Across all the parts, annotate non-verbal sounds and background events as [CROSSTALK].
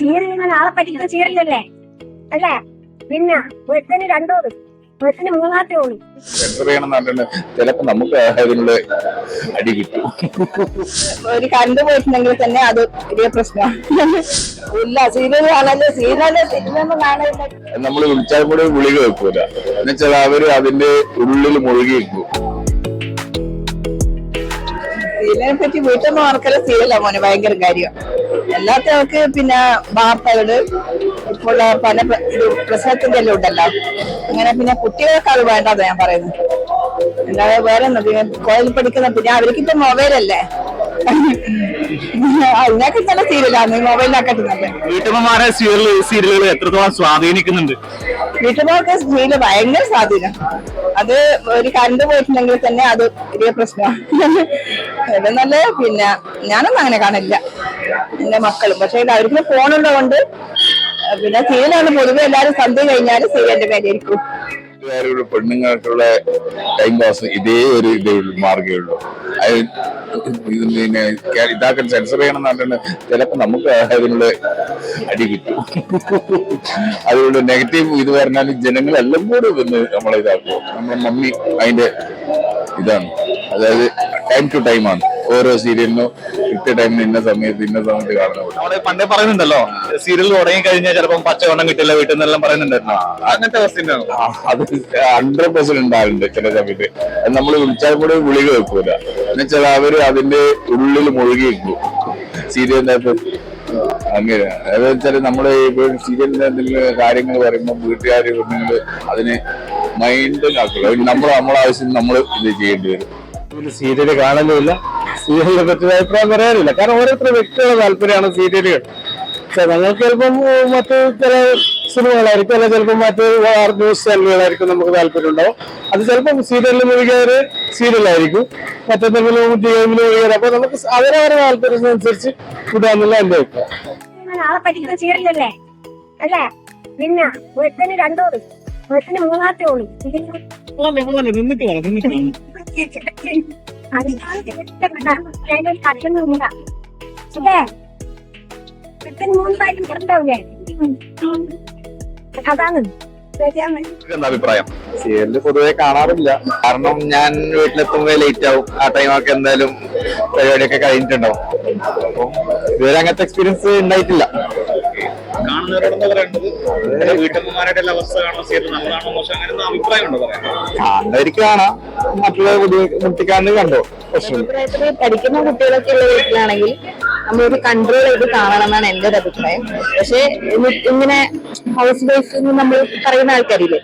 Serial നാളെ പറ്റിക്കുന്ന ചീരല്ലേ അല്ലേ? പിന്നെ വെട്ടിന് രണ്ടോ വെട്ടിന് മൂന്നാമത്തെ ഓടി. ചിലപ്പോ നമുക്ക് അതിനുള്ള അടി കിട്ടും. ഒരു കണ്ടു പോയിട്ടുണ്ടെങ്കിൽ തന്നെ അത് വലിയ പ്രശ്നമാണ്. ഇല്ല സീരിയൽ കാണല്ലേ സീരിയൽ സിനിമ കാണില്ല നമ്മൾ വിളിച്ചാൽ കൂടെ ഗുളിക വെക്കൂല. എന്നുവെച്ചാൽ അവർ അതിന്റെ ഉള്ളിൽ മുഴുകി വെക്കും. സീരിയലിനെ പറ്റി വീട്ടമ്മ ഓർക്കല സീരിയലാ മോനെ ഭയങ്കര കാര്യം. എല്ലാത്തവർക്ക് പിന്നെ വാർത്തകൾ ഇപ്പോൾ പല പ്ര- പ്രസവത്തിന്റെ എല്ലാം ഉണ്ടല്ലോ. അങ്ങനെ പിന്നെ കുട്ടികൾക്ക് അത് വേണ്ടാന്ന് ഞാൻ പറയുന്നത്. അല്ലാതെ വേറെ കോളേജിൽ പഠിക്കുന്ന പിന്നെ അവർക്ക് ഇപ്പൊ മൊബൈലല്ലേ അതിനൊക്കെ നല്ല സീരിയലാണ് മൊബൈലിനൊക്കെ സീരിയലുകൾ എത്രത്തോളം സ്വാധീനിക്കുന്നുണ്ട്. വീട്ടുകാർക്ക് സ്ത്രീയിൽ ഭയങ്കര സ്വാധീനം. അത് ഒരു കറണ്ട് പോയിട്ടുണ്ടെങ്കിൽ തന്നെ അത് വലിയ പ്രശ്നമാണ് നല്ല പിന്നെ ഞാനൊന്നും അങ്ങനെ കാണില്ല. എന്റെ മക്കളും. പക്ഷെ അവർക്ക് ഫോണുള്ളതുകൊണ്ട് പിന്നെ സീനാണ് പൊതുവെ എല്ലാരും സന്ധ്യ കഴിഞ്ഞാൽ സീനന്റെ പേരായിരിക്കും പെണ്ണുങ്ങൾക്കുള്ള ടൈം പാസ് ഇതേ ഒരു ഇതേ ഉള്ളൂ മാർഗേ ഉള്ളൂ. പിന്നെ ഇതാക്കാൻ സെൻസർ ചെയ്യണം എന്നുണ്ടെങ്കിൽ ചിലപ്പോ നമുക്ക് അതിനുള്ള അടി കിട്ടും. അതുകൊണ്ട് നെഗറ്റീവ് ഇത് പറഞ്ഞാലും ജനങ്ങളെല്ലാം കൂടെ വന്ന് നമ്മളെ ഇതാക്കും. നമ്മുടെ മമ്മി അതിന്റെ ഇതാണ്. അതായത് ടൈം ടു ടൈം ആണ്. ഓരോ സീരിയലിനും കൃത്യ ടൈമിന് ഇന്ന സമയത്ത് ഇന്ന സമയത്ത് കാണുന്നത് നമ്മൾ പണ്ടേ പറയുന്നുണ്ടല്ലോ സീരിയൽ തുടങ്ങി കഴിഞ്ഞാൽ ചിലപ്പം പച്ചവെണ്ണം കിട്ടില്ല വീട്ടിൽ നിന്നെല്ലാം പറയുന്നുണ്ടായിരുന്നു. അങ്ങനത്തെ ആ, അത് ഹൺഡ്രഡ് പെർസെന്റ് ഉണ്ടാകുന്നുണ്ട് ചില സമയത്ത്. നമ്മൾ വിളിച്ചാൽ കൂടെ ഗുളിക വെക്കൂല. എന്നുവെച്ചാൽ അവർ അതിന്റെ ഉള്ളിൽ മുഴുകി വെക്കും സീരിയലിന്റെ അകത്ത്. അങ്ങനെ. അതെന്ന് വെച്ചാൽ നമ്മൾ ഇപ്പൊ സീരിയലിന്റെ എന്തെങ്കിലും കാര്യങ്ങൾ പറയുമ്പോൾ വീട്ടുകാർ ഉണ്ടെങ്കിൽ അതിന് മൈൻഡ് ആക്കില്ല നമ്മൾ നമ്മളെ ആവശ്യം നമ്മൾ ഇത് ചെയ്യേണ്ടി വരും. സീരിയൽ കാണലുമില്ല സീരിയലിനെ പറ്റി അഭിപ്രായം പറയാനില്ല. കാരണം ഓരോരുത്തർ വ്യക്തികളുടെ താല്പര്യമാണ് സീരിയലുകൾ പക്ഷെ ഞങ്ങൾക്ക് ചിലപ്പം മറ്റ് ചില സിനിമകളായിരിക്കും അല്ലെങ്കിൽ ചിലപ്പോൾ മറ്റ് വാർ- ന്യൂസ് ചാനലുകളായിരിക്കും നമുക്ക് താല്പര്യം ഉണ്ടാവും അത് ചിലപ്പം സീരിയലിൽ മുഴുകിയവര് സീരിയലായിരിക്കും. മറ്റെന്തെങ്കിലും ഗെയിമിൽ മുഴുകിയവർ അപ്പൊ നമുക്ക് അവരവരുടെ താല്പര്യത്തിനനുസരിച്ച് ഇടാന്നുള്ള എന്റെ അഭിപ്രായം. വേണം സീരിയലല്ലേ അല്ലേ? പിന്നെ ഒരുത്തിന് രണ്ടോട് ഒരുത്തിന് മൂന്നാമത്തെ ഓടി നിന്നിട്ട് വേണം നിന്നിട്ട് [LAUGHS] അതാണ് അഭിപ്രായം പൊതുവെ കാണാറില്ല. കാരണം ഞാൻ വീട്ടിലെത്തുമ്പോ ലേറ്റ് ആവും ആ ടൈമൊക്കെ എന്തായാലും പരിപാടിയൊക്കെ കഴിഞ്ഞിട്ടുണ്ടാവും. ഇതുവരെ അങ്ങനത്തെ എക്സ്പീരിയൻസ് ഉണ്ടായിട്ടില്ല. കാണുന്നവരോടെന്താ പറയേണ്ടത് വീട്ടമ്മമാരുടെ എല്ലാ അവസ്ഥ കാണുന്ന സീരിയൽ നമ്മളാണോ മോശം? അങ്ങനെ ഒന്നും അഭിപ്രായം ഉണ്ടോ പറയാൻ? കാണുന്നവർക്ക് കാണാം മറ്റുള്ള ബുദ്ധിമുട്ടിക്കാണ്ട് കണ്ടോ? പ്രശ്നം. അഭിപ്രായത്തിൽ പഠിക്കുന്ന കുട്ടികളൊക്കെ ഉള്ള വീട്ടിലാണെങ്കിൽ നമ്മളൊരു കൺട്രോൾ ചെയ്ത് കാണണം എന്നാണ് എന്റെ ഒരു അഭിപ്രായം. പക്ഷെ ഇങ്ങനെ ഹൗസ് വൈഫ് നമ്മൾ പറയുന്ന ആൾക്കാരില്ലേ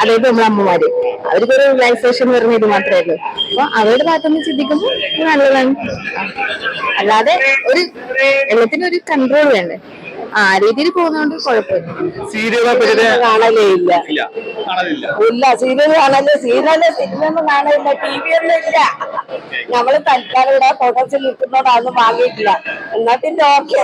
അതായത് നമ്മളെ അമ്മമാര് അവർക്കൊരു റിലാക്സേഷൻ വരുന്ന ഇത് മാത്രമേ ഉള്ളൂ അപ്പൊ അവരുടെ ഭാഗത്തുനിന്ന് ചിന്തിക്കുമ്പോൾ നല്ലതാണ്. അല്ലാതെ ഒരു എല്ലാത്തിനും ഒരു കൺട്രോൾ വേണ്ടേ? ആ രീതിയിൽ പോകുന്നോണ്ട് കുഴപ്പമില്ല. പറ്റി കാണലേ ഇല്ല. ഇല്ല. കാണലില്ല. സീരിയൽ കാണല്ലേ സീരിയൽ സിനിമ ഒന്നും കാണില്ല ടി വി ഒന്നും ഇല്ല നമ്മൾ തൽക്കാലം ഇവിടെ ഫോട്ടോസിൽ നിൽക്കുന്നോടൊന്നും വാങ്ങിയിട്ടില്ല എന്നാ പിന്നെ ഓക്കെ